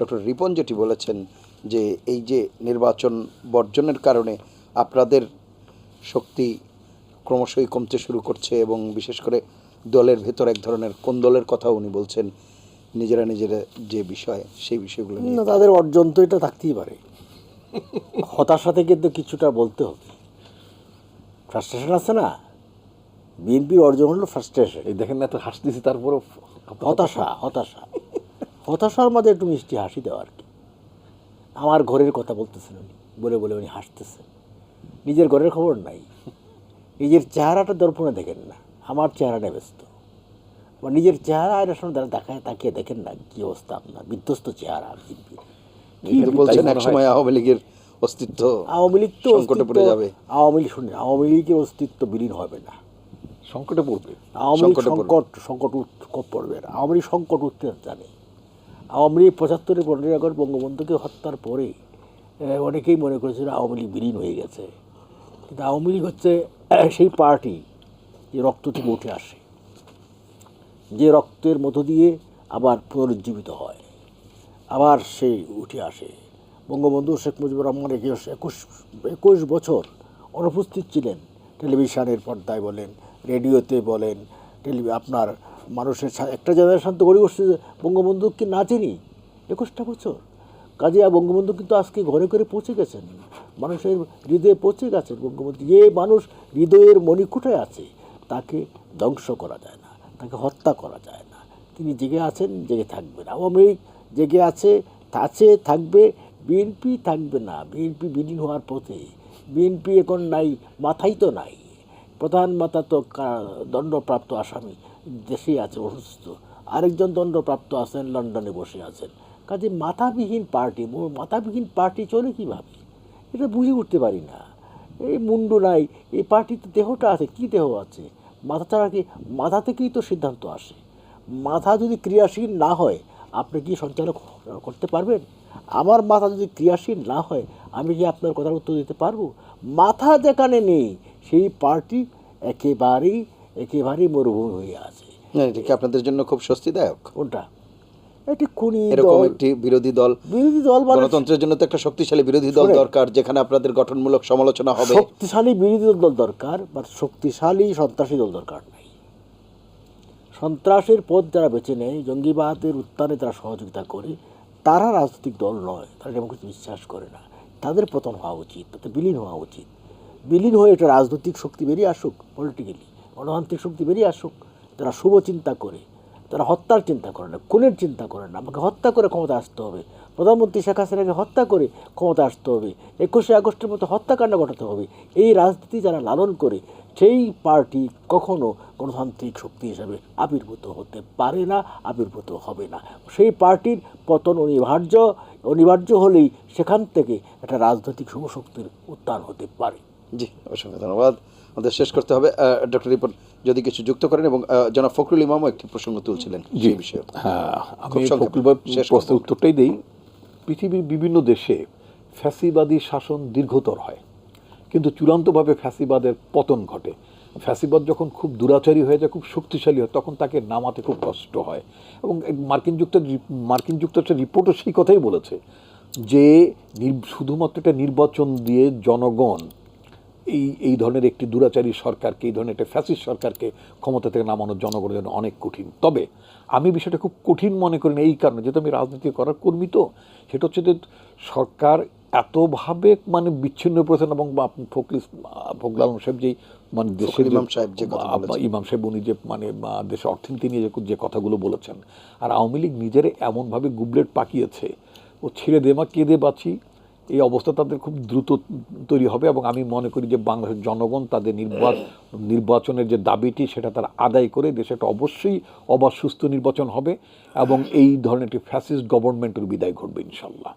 Doctor Ripon যেটি বলেছেন যে এই যে নির্বাচন বর্জনের কারণে আপনাদের শক্তি ক্রমশই কমতে শুরু করছে এবং বিশেষ করে দলের ভেতর এক ধরনের কোন্দলের কথাও উনি বলছেন নিজেরা নিজেরা যে বিষয় সেই বিষয়গুলো নিয়ে। না তাদের অর্জন তো এটা থাকতেই পারে। হতাশা থেকে তো কিছুটা বলতে হবে। ফ্রাস্ট্রেশন আছে না? বিএনপির অর্জন হলো ফ্রাস্ট্রেশন এই দেখেন না এত হাসতেছি তারপরও হতাশা হতাশা। হতাশার মধ্যে একটু মিষ্টি হাসি দেওয়া আর কি। আমার ঘরের কথা বলতেছেন উনি বলে বলে উনি হাসতেছেন। নিজের ঘরের খবর নাই। নিজের চেহারাটা দর্পণে দেখেন না। আমার চেহারাটা ব্যস্ত। বা নিজের চেহারা এর সঙ্গে তারা দেখায় তাকিয়ে দেখেন না কি অবস্থা আপনার। বিধ্বস্ত চেহারা বলছেন এক সময় আওয়ামী লীগের অস্তিত্ব আওয়ামী লীগ তো সংকটে পড়ে যাবে। আওয়ামী লীগ শুনে আওয়ামী লীগের অস্তিত্ব বিলীন হবে না। সংকটে পড়বে। আওয়ামী লীগ সংকট সংকট উৎ- পড়বে না। আওয়ামী লীগ সংকট উঠতে জানে। আওয়ামী লীগ পঁচাত্তরে পনেরোই আগস্ট বঙ্গবন্ধুকে হত্যার পরে অনেকেই মনে করেছিল আওয়ামী লীগ বিলীন হয়ে গেছে। কিন্তু আওয়ামী লীগ হচ্ছে সেই পার্টি যে রক্ত থেকে উঠে আসে। যে রক্তের মধ্য দিয়ে আবার পুনরুজ্জীবিত হয়, আবার সেই উঠে আসে। বঙ্গবন্ধু শেখ মুজিবুর রহমান একুশ একুশ একুশ বছর অনুপস্থিত ছিলেন, টেলিভিশনের পর্দায় বলেন, রেডিওতে বলেন টেলি আপনার মানুষের একটা জেনারেশন তো গড়ে উঠছে বঙ্গবন্ধুকে না চিনি? একুশটা বছর। কাজে বঙ্গবন্ধু কিন্তু আজকে ঘরে ঘরে পৌঁছে গেছেন। মানুষের হৃদয়ে পৌঁছে গেছেন বঙ্গবন্ধু। যে মানুষ হৃদয়ের মণিকুঠায় আছে, তাকে ধ্বংস করা যায় না, তাকে হত্যা করা যায় না। তিনি জেগে আছেন, জেগে থাকবেন। আওয়ামী লীগ জেগে আছে আছে, থাকবে, বিএনপি থাকবে না। বিএনপি বিলীন হওয়ার পথে, বিএনপি এখন নাই মাথাই তো নাই। প্রধান মাতা তো দণ্ডপ্রাপ্ত আসামি। দেশেই আছে, অসুস্থ। আরেকজন দণ্ডপ্রাপ্ত আছেন, লন্ডনে বসে আছেন। কাজে মাথাবিহীন পার্টি মাথাবিহীন পার্টি চলে কীভাবে এটা বুঝে উঠতে পারি না। এই মুন্ডু নাই, এই পার্টিতে দেহটা আছে, কি দেহ আছে? মাথা ছাড়া কি মাথা থেকেই তো সিদ্ধান্ত আসে। মাথা যদি ক্রিয়াশীল না হয়, আপনি কি সঞ্চালক করতে পারবেন? আমার মাথা যদি ক্রিয়াশীল না হয়, আমি কি আপনার কথার উত্তর দিতে পারব? মাথা যেখানে নেই, সেই পার্টি একেবারেই একেবারেই মরুভূমি হয়ে আছে। না, এটা কি আপনাদের জন্য খুব স্বস্তিদায়ক? কোনটা? এটি এরকম একটি বিরোধী দল। বিরোধী দল মানে গণতন্ত্রের জন্য তো একটা শক্তিশালী বিরোধী দল দরকার যেখানে আপনাদের গঠনমূলক সমালোচনা হবে। শক্তিশালী বিরোধী দল দরকার বা শক্তিশালী সন্ত্রাসী দল দরকার নাই। সন্ত্রাসের পথ যারা বেছে নেয় জঙ্গিবাদের উত্থানে যারা সহযোগিতা করে তারা রাজনৈতিক দল নয় তারা ডেমোক্রেসি বিশ্বাস করে না। তাদের পতন হওয়া উচিত তাতে বিলীন হওয়া উচিত। বিলীন হয়ে একটা রাজনৈতিক শক্তি বেরিয়ে আসুক পলিটিক্যালি গণতান্ত্রিক শক্তি বেরিয়ে আসুক, তারা শুভ চিন্তা করে, তারা হত্যার চিন্তা করে না, খুনের চিন্তা করে না। আমাকে হত্যা করে ক্ষমতা আসতে হবে। প্রধানমন্ত্রী শেখ হাসিনাকে হত্যা করে ক্ষমতা আসতে হবে। একুশে আগস্টের মতো হত্যাকাণ্ড ঘটাতে হবে। এই রাজনীতি যারা লালন করে, সেই পার্টি কখনো গণতান্ত্রিক শক্তি হিসাবে আবির্ভূত হতে পারে না, আবির্ভূত হবে না। সেই পার্টির পতন অনিবার্য অনিবার্য হলেই সেখান থেকে একটা রাজনৈতিক শুভশক্তির উত্থান হতে পারে। জি অসংখ্য ধন্যবাদ। আমাদের শেষ করতে হবে ডক্টর রিপন যদি কিছু যুক্ত করেন এবং জনাব ফখরুল ইমামও একটি প্রসঙ্গ তুলছিলেন সেই বিষয়ে। হ্যাঁ প্রশ্নের উত্তরটাই দেই। পৃথিবীর বিভিন্ন দেশে ফ্যাসিবাদী শাসন দীর্ঘতর হয়। কিন্তু চূড়ান্তভাবে ফ্যাসিবাদের পতন ঘটে। ফ্যাসিবাদ যখন খুব দুরাচারী হয়ে যায় খুব শক্তিশালী হয় তখন তাকে নামাতে খুব কষ্ট হয়। এবং মার্কিন যুক্ত মার্কিন যুক্তরাষ্ট্রের রিপোর্টও সেই কথাই বলেছে যে শুধুমাত্র একটা নির্বাচন দিয়ে জনগণ এই এই ধরনের একটি দুরাচারী সরকারকে এই ধরনের একটা ফ্যাসিস্ট সরকারকে ক্ষমতা থেকে নামানো জনগণের জন্য অনেক কঠিন তবে আমি বিষয়টা খুব কঠিন মনে করি না এই কারণে যেহেতু আমি রাজনীতি করার কর্মী তো সেটা হচ্ছে যে সরকার এতভাবে মানে বিচ্ছিন্ন করেছেন এবং ফখরুল ফখরুল আলম সাহেব যেই মানে দেশের ইমাম সাহেব যে। ইমাম সাহেব উনি যে মানে দেশের অর্থনীতি নিয়ে যে- যে কথাগুলো বলেছেন আর আওয়ামী লীগ নিজের এমনভাবে গুবলেট পাকিয়েছে ও ছেড়ে দে মা কেঁদে বাঁচি এই অবস্থা তাদের খুব দ্রুত তৈরি হবে এবং আমি মনে করি যে বাংলাদেশের জনগণ তাদের নির্বাচন নির্বাচনের যে দাবিটি সেটা তারা আদায় করে দেশে একটা অবশ্যই অবাধ সুস্থ নির্বাচন হবে এবং এই ধরনের একটি ফ্যাসিস্ট গভর্নমেন্টের বিদায় ঘটবে ইনশাল্লাহ।